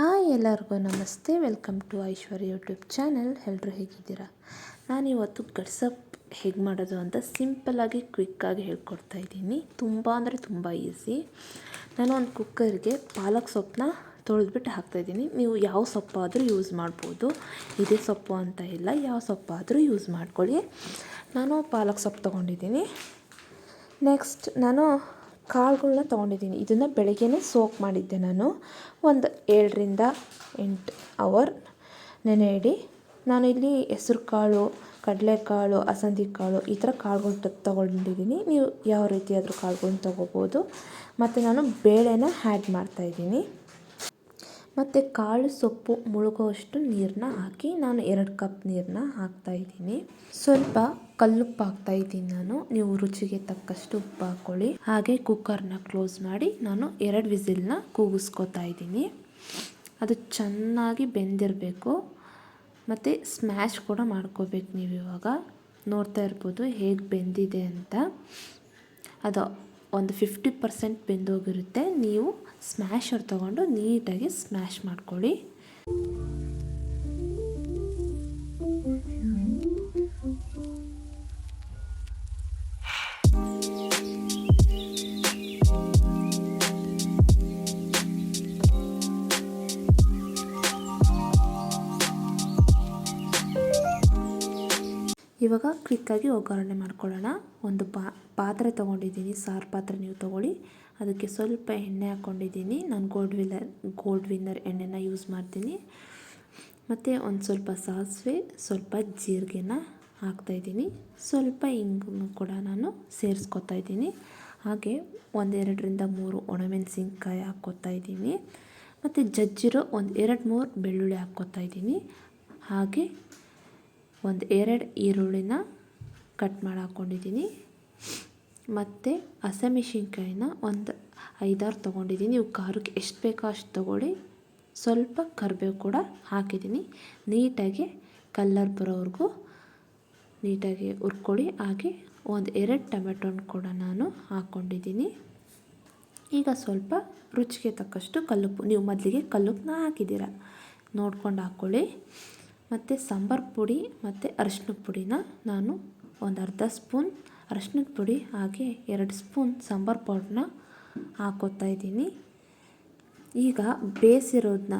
Hi ಎಲ್ಲರಿಗೂ, ನಮಸ್ತೆ. Welcome to Aishwarya YouTube channel. ಎಲ್ಲರೂ ಹೇಗಿದ್ದೀರಾ? ನಾನಿವತ್ತು ಗಡ್ಸಪ್ ಹೇಗೆ ಮಾಡೋದು ಅಂತ ಸಿಂಪಲ್ಲಾಗಿ ಕ್ವಿಕ್ಕಾಗಿ ಹೇಳ್ಕೊಡ್ತಾ ಇದ್ದೀನಿ. ತುಂಬ ಅಂದರೆ ತುಂಬ ಈಸಿ. ನಾನು ಒಂದು ಕುಕ್ಕರ್ಗೆ ಪಾಲಕ್ ಸೊಪ್ಪನ್ನ ತೊಳೆದ್ಬಿಟ್ಟು ಹಾಕ್ತಾಯಿದ್ದೀನಿ ನೀವು ಯಾವ ಸೊಪ್ಪಾದರೂ ಯೂಸ್ ಮಾಡ್ಬೋದು. ಇದೇ ಸೊಪ್ಪು ಅಂತ ಇಲ್ಲ, ಯಾವ ಸೊಪ್ಪಾದರೂ ಯೂಸ್ ಮಾಡ್ಕೊಳ್ಳಿ. ನಾನು ಪಾಲಕ್ ಸೊಪ್ಪು ತೊಗೊಂಡಿದ್ದೀನಿ. ನೆಕ್ಸ್ಟ್ ನಾನು ಕಾಳುಗಳನ್ನ ತೊಗೊಂಡಿದ್ದೀನಿ. ಇದನ್ನು ಬೆಳಗ್ಗೆನೇ ಸೋಕ್ ಮಾಡಿದ್ದೆ ನಾನು. ಒಂದು ಏಳರಿಂದ ಎಂಟು ಅವರ್ ನೆನೆ ಇಡಿ. ನಾನು ಇಲ್ಲಿ ಹೆಸ್ರು ಕಾಳು ಕಡಲೆಕಾಳು ಅಲಸಂದಿ ಕಾಳು ಈ ಥರ ಕಾಳುಗಳು ತೊಗೊಂಡಿದ್ದೀನಿ. ನೀವು ಯಾವ ರೀತಿಯಾದರೂ ಕಾಳುಗಳನ್ನ ತೊಗೋಬೋದು. ಮತ್ತು ನಾನು ಬೇಳೆನ ಹ್ಯಾಡ್ ಮಾಡ್ತಾಯಿದ್ದೀನಿ ಮತ್ತು ಕಾಳು ಸೊಪ್ಪು ಮುಳುಗೋಷ್ಟು ನೀರನ್ನ ಹಾಕಿ ನಾನು ಎರಡು ಕಪ್ ನೀರನ್ನ ಹಾಕ್ತಾಯಿದ್ದೀನಿ ಸ್ವಲ್ಪ ಕಲ್ಲುಪ್ಪು ಹಾಕ್ತಾಯಿದ್ದೀನಿ ನಾನು. ನೀವು ರುಚಿಗೆ ತಕ್ಕಷ್ಟು ಉಪ್ಪು ಹಾಕ್ಕೊಳ್ಳಿ. ಹಾಗೆ ಕುಕ್ಕರ್ನ ಕ್ಲೋಸ್ ಮಾಡಿ ನಾನು ಎರಡು ವಿಸಿಲ್ನ ಕೂಗಿಸ್ಕೊತಾ ಇದ್ದೀನಿ. ಅದು ಚೆನ್ನಾಗಿ ಬೆಂದಿರಬೇಕು. ಮತ್ತು ಸ್ಮ್ಯಾಶ್ ಕೂಡ ಮಾಡ್ಕೋಬೇಕು ನೀವು ಇವಾಗ. ನೋಡ್ತಾ ಇರ್ಬೋದು ಹೇಗೆ ಬೆಂದಿದೆ ಅಂತ. ಅದು ಒಂದು ಫಿಫ್ಟಿ ಪರ್ಸೆಂಟ್ ಬೆಂದೋಗಿರುತ್ತೆ ನೀವು ಸ್ಮ್ಯಾಶರ್ ತೊಗೊಂಡು ನೀಟಾಗಿ ಸ್ಮ್ಯಾಶ್ ಮಾಡ್ಕೊಳ್ಳಿ. ಇವಾಗ ಕ್ವಿಕ್ಕಾಗಿ ಒಗ್ಗರಣೆ ಮಾಡ್ಕೊಳ್ಳೋಣ. ಒಂದು ಪಾತ್ರೆ ತೊಗೊಂಡಿದ್ದೀನಿ. ಸಾರು ಪಾತ್ರೆ ನೀವು ತೊಗೊಳ್ಳಿ. ಅದಕ್ಕೆ ಸ್ವಲ್ಪ ಎಣ್ಣೆ ಹಾಕ್ಕೊಂಡಿದ್ದೀನಿ. ನಾನು ಗೋಲ್ಡ್ ವಿಲ್ಲರ್ ಗೋಲ್ಡ್ ವಿನ್ನರ್ ಎಣ್ಣೆನ ಯೂಸ್ ಮಾಡ್ತೀನಿ. ಮತ್ತು ಒಂದು ಸ್ವಲ್ಪ ಸಾಸಿವೆ, ಸ್ವಲ್ಪ ಜೀರಿಗೆನ ಹಾಕ್ತಾಯಿದ್ದೀನಿ ಸ್ವಲ್ಪ ಇಂಗು ಕೂಡ ನಾನು ಸೇರಿಸ್ಕೊತಾ ಇದ್ದೀನಿ. ಹಾಗೆ ಒಂದೆರಡರಿಂದ ಮೂರು ಒಣಮೆಣಸಿನ್ಕಾಯಿ ಹಾಕ್ಕೊತಾ ಇದ್ದೀನಿ. ಮತ್ತು ಜಜ್ಜಿರೋ ಒಂದು ಎರಡು ಮೂರು ಬೆಳ್ಳುಳ್ಳಿ ಹಾಕ್ಕೊತಾ ಇದ್ದೀನಿ. ಹಾಗೆ ಒಂದು ಎರಡು ಈರುಳ್ಳಿನ ಕಟ್ ಮಾಡಿ ಹಾಕ್ಕೊಂಡಿದ್ದೀನಿ ಮತ್ತು ಹಸಿಮೆಣ್ಸಿನ್ಕಾಯಿನ ಒಂದು ಐದಾರು ತೊಗೊಂಡಿದ್ದೀನಿ ನೀವು ಖಾರಕ್ಕೆ ಎಷ್ಟು ಬೇಕೋ ಅಷ್ಟು ತೊಗೊಳ್ಳಿ. ಸ್ವಲ್ಪ ಕರಿಬೇವು ಕೂಡ ಹಾಕಿದ್ದೀನಿ ನೀಟಾಗಿ ಕಲ್ಲರ್ ಬರೋವರೆಗೂ ನೀಟಾಗಿ ಹುರ್ಕೊಳ್ಳಿ. ಹಾಗೆ ಒಂದು ಎರಡು ಟೊಮೆಟೊನ ಕೂಡ ನಾನು ಹಾಕ್ಕೊಂಡಿದ್ದೀನಿ ಈಗ ಸ್ವಲ್ಪ ರುಚಿಗೆ ತಕ್ಕಷ್ಟು ಕಲ್ಲುಪ್ಪು. ನೀವು ಮೊದಲಿಗೆ ಕಲ್ಲುಪ್ಪನ್ನ ಹಾಕಿದ್ದೀರ. ನೋಡ್ಕೊಂಡು ಹಾಕ್ಕೊಳ್ಳಿ ಮತ್ತು ಸಾಂಬಾರು ಪುಡಿ ಮತ್ತು ಅರಶಿನ ಪುಡಿನ ನಾನು ಒಂದು ಅರ್ಧ ಸ್ಪೂನ್ ಅರಶಿನದ ಪುಡಿ ಹಾಗೆ ಎರಡು ಸ್ಪೂನ್ ಸಾಂಬಾರು ಪೌಡ್ರನ್ನ ಹಾಕೋತಾ ಇದ್ದೀನಿ. ಈಗ ಬೇಯಿಸಿರೋದನ್ನ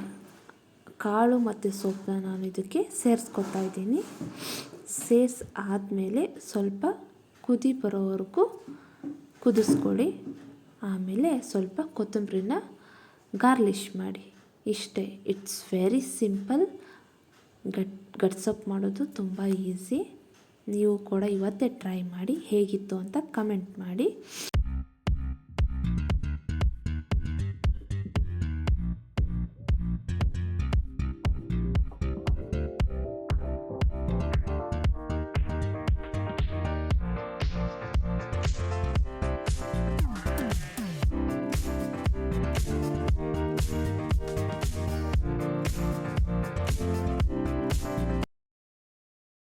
ಕಾಳು ಮತ್ತು ಸೊಪ್ಪನ್ನ ನಾನು ಇದಕ್ಕೆ ಸೇರಿಸ್ಕೊತಾ ಇದ್ದೀನಿ. ಸೇರಿಸಿ ಆದಮೇಲೆ ಸ್ವಲ್ಪ ಕುದಿ ಬರೋವರೆಗೂ ಕುದಿಸ್ಕೊಳ್ಳಿ. ಆಮೇಲೆ ಸ್ವಲ್ಪ ಕೊತ್ತಂಬರಿನ ಗಾರ್ಲಿಶ್ ಮಾಡಿ. ಇಷ್ಟೇ, ಇಟ್ಸ್ ವೆರಿ ಸಿಂಪಲ್. ಗಟ್ ಗಟ್ಸಪ್ ಮಾಡೋದು ತುಂಬ ಈಸಿ. ನೀವು ಕೂಡ ಇವತ್ತೇ ಟ್ರೈ ಮಾಡಿ ಹೇಗಿತ್ತು ಅಂತ ಕಮೆಂಟ್ ಮಾಡಿ.